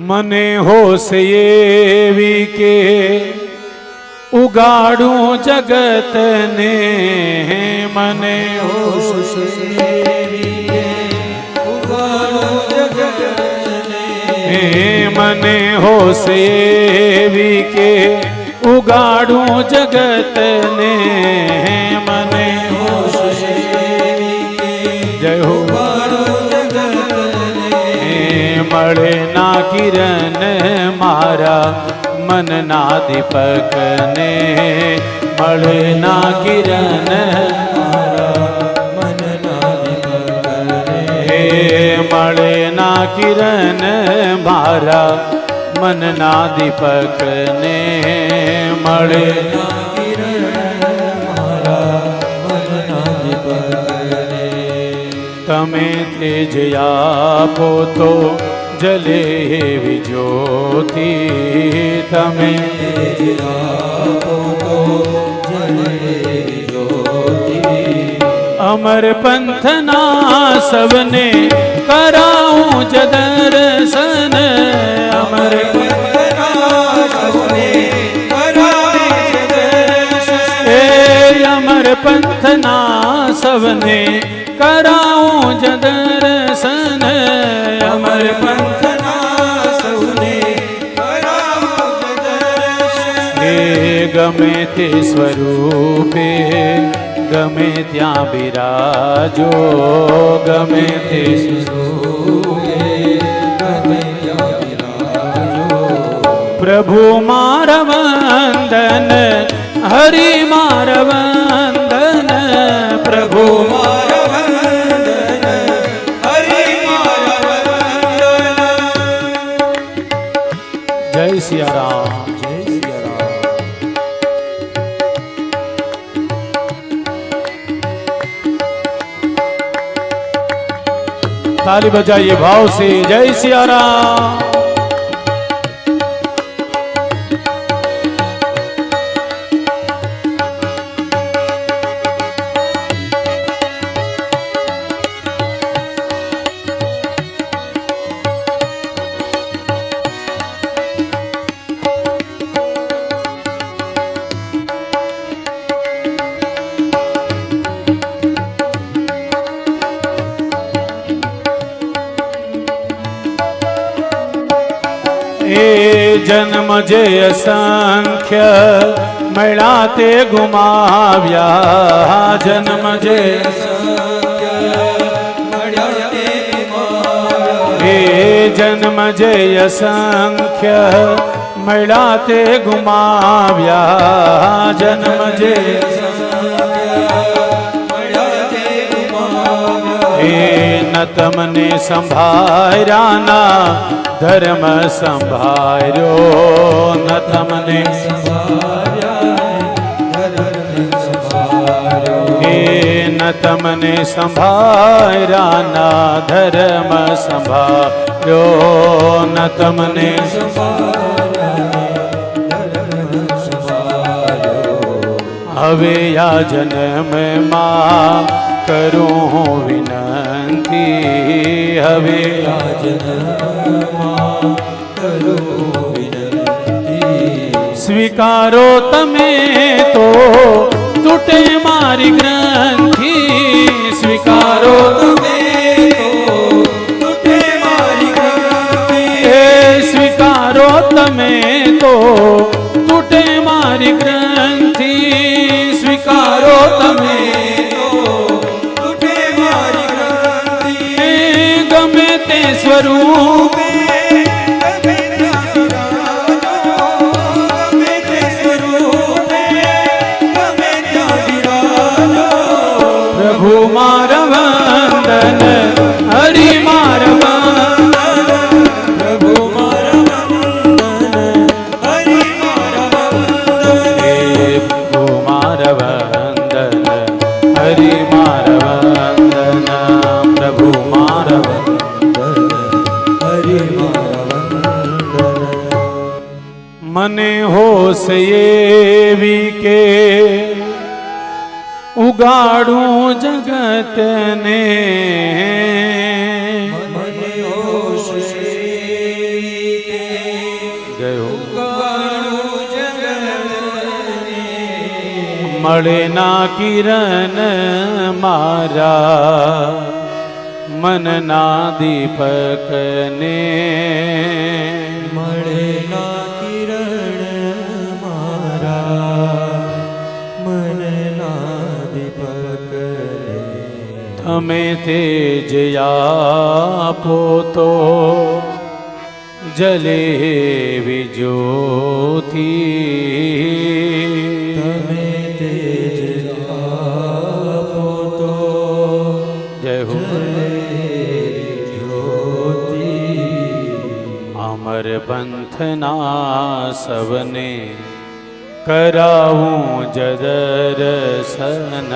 મને હોશ એવી કે ઉગાડું જગતને મને હોશ હે મને હોશ એવી કે ઉગાડું જગતને મને હોશ જય હો હે મળે ના કિરણ મારા મનના દીપકને મળે ના કિરણ હે મળે ના કિરણ મારા મનના દીપકને મળે તમે તેજ આપો તો જલે એવી જ્યોતિ તમે અમર પંથના સવને કરાવું જ દર્શન અમર એ અમર પંથના સવને કરાવું જ દર્શન ગમે તે સ્વરૂપે ગમે ત્યાં બિરાજો ગમે તે પ્રભુ માર વંદન હરિ માર વંદન પ્રભુ જય ताली बजाइए भाव से। जय सिया राम। જન્મ જે અસંખ્ય મળ્યા તે ગુમાવ્યા જન્મ જે એ જન્મ જે અસંખ્ય મળ્યા તે ગુમાવ્યા જન્મ જે એ ન તમને સંભાર્યાના ધર્મ સંભાર્યો ન તમને ન તમને સંભાર્યાના ધર્મ સંભાર્યો ન તમને હવે આ જન્મમાં કરું હું વિનંતી હવે આ સ્વીકારો તમે તો તૂટે મારી ગ્રંથિ સ્વીકારો એ સ્વીકારો તમે તો સ્વરૂપ મને હોશ એવી કે ઉગાડું જગતને જય હો ગણું જગતને મળે ના કિરણ મારા મનના દીપકને મળે ના अमेतेजयापोतो जले विज्योति तो। जले ज्योति थी। पंथना सबने कराऊं जदरसन